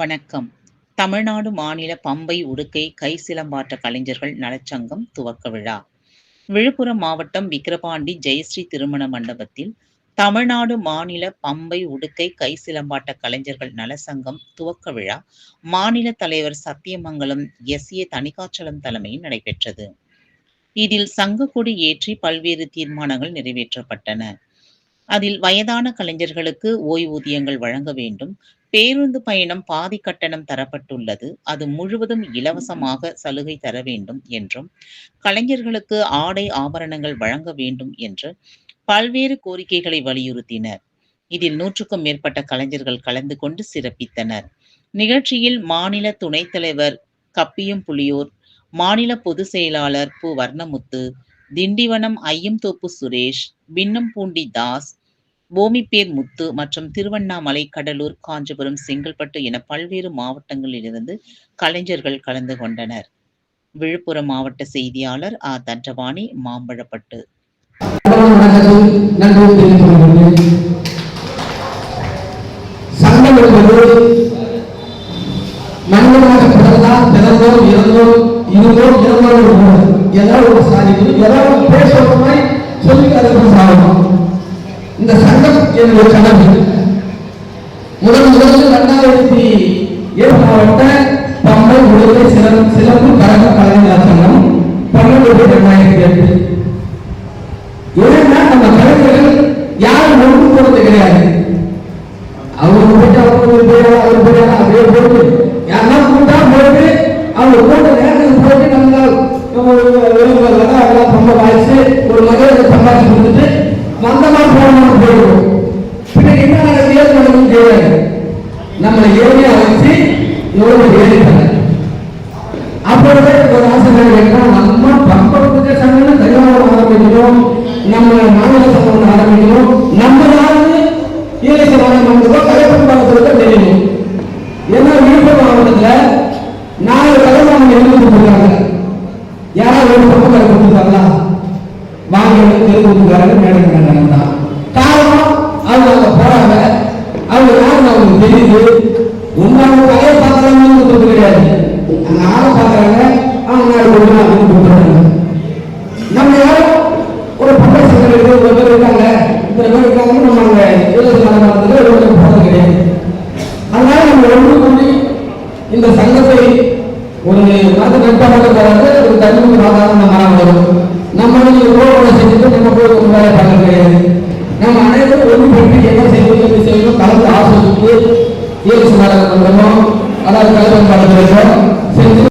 வணக்கம். தமிழ்நாடு மாநில பம்பை உடுக்கை கை சிலம்பாட்ட கலைஞர்கள் நலச்சங்கம் துவக்க விழா. விழுப்புரம் மாவட்டம் விக்கிரபாண்டி ஜெயஸ்ரீ திருமண மண்டபத்தில் தமிழ்நாடு மாநில பம்பை உடுக்கை கை சிலம்பாட்ட கலைஞர்கள் நலசங்கம் துவக்க விழா மாநில தலைவர் சத்தியமங்கலம் எஸ் ஏ தணிகாச்சலம் தலைமையில் நடைபெற்றது. இதில் சங்கக்கொடி ஏற்றி பல்வேறு தீர்மானங்கள் நிறைவேற்றப்பட்டன. அதில் வயதான கலைஞர்களுக்கு ஓய்வூதியங்கள் வழங்க வேண்டும் பேருந்து பயணம் பாதி கட்டணம் தரப்பட்டுள்ளது. அது முழுவதும் இலவசமாக சலுகை தர வேண்டும் என்றும் கலைஞர்களுக்கு ஆடை ஆபரணங்கள் வழங்க வேண்டும் என்று பல்வேறு கோரிக்கைகளை வலியுறுத்தினர். இதில் நூற்றுக்கும் மேற்பட்ட கலைஞர்கள் கலந்து கொண்டு சிறப்பித்தனர். நிகழ்ச்சியில் மாநில துணைத் தலைவர் கப்பியும் புலியூர் மாநில பொதுச் செயலாளர் பு வர்ணமுத்து திண்டிவனம் ஐயம்தோப்பு சுரேஷ் பின்னம்பூண்டி தாஸ் பூமிப்பேர் முத்து மற்றும் திருவண்ணாமலை கடலூர் காஞ்சிபுரம் செங்கல்பட்டு என பல்வேறு மாவட்டங்களிலிருந்து கலைஞர்கள் கலந்து கொண்டனர். விழுப்புரம் மாவட்ட செய்தியாளர் ஆ. தண்டவாணி மாம்பழப்பட்டு. ஏதாவது ஒரு சாதிக்கணும் ஏதாவது பேசுற மாதிரி சொல்லி இந்த சங்கம் என்னுடைய கனவு முதல் முதலில் இரண்டாயிரத்தி ஏழு மாவட்ட பம்பை உடுக்கை சிறப்பு சிறப்பு கழக கலைஞர் சங்கம் பன்னெண்டு பேர் இரண்டாயிரத்தி எட்டு ஏன்னா நம்ம கலைஞர்கள் யாரும் ஒன்று போறது கிடையாது அவங்க போயிட்டு அவங்க போயிடா அவர் போயிடா அப்படியே போட்டு யாருன்னா கூட்டா போயிட்டு அவங்க போட்ட நேரத்துக்கு போயிட்டு நம்ம வெளிவரலாம் அதெல்லாம் ரொம்ப வாய்ச்சி ஒரு மகிழ்ச்சி சம்பாதிச்சு கொடுத்துட்டு மந்தமா போயிடுவோம் பின்னாடி என்ன நடக்குது? ஏது நடக்குதுன்னு தெரியாது நம்மளை ஏழையா வச்சு எவ்வளவு ஏறிட்டாங்க அப்பொழுது ஒரு ஆசிரியர் கேட்டால் நம்ம பம்ப பூஜை சங்கம் கையாளம் ஆரம்பிக்கணும் நம்ம மாநில சங்கம் ஆரம்பிக்கணும் நம்ம நாடு ஏழை சமாளம் பண்ணுறதோ கலைப்பன் பாலத்தில் தெரியணும். ஏன்னா விழுப்புரம் மாவட்டத்தில் நாலு கலைமாமன் எழுதி கொடுத்துருக்காங்க. யாராவது ஒரு பக்கம் கலை கொடுத்துருக்காங்களா? வாங்க எழுதி கொடுத்துருக்காங்க மேடை யாருன்னு அவங்களுக்கு தெரியுது உண்மையான கொடுத்தது கிடையாது. அங்க ஆளை அவங்க நாடு கொடுக்கணும் அப்படின்னு கொடுத்துறாங்க நம்ம யாரும் ஒரு பம்பை சங்கம் ஒரு பேர் இருக்காங்க இத்தனை பேர் இருக்காங்கன்னு நம்ம அங்க எழுபது காலகட்டத்தில் எழுபது கிடையாது. அதனால நம்ம ஒன்று கூடி இந்த சங்கத்தை ஒரு மரத்தை நட்பாக ஒரு தனிமுக சாதாரண மரம் வரும். இயேசு நாடகம் பண்ணுறோம் அதாவது கலவரம் பண்ணுறோம் செஞ்சு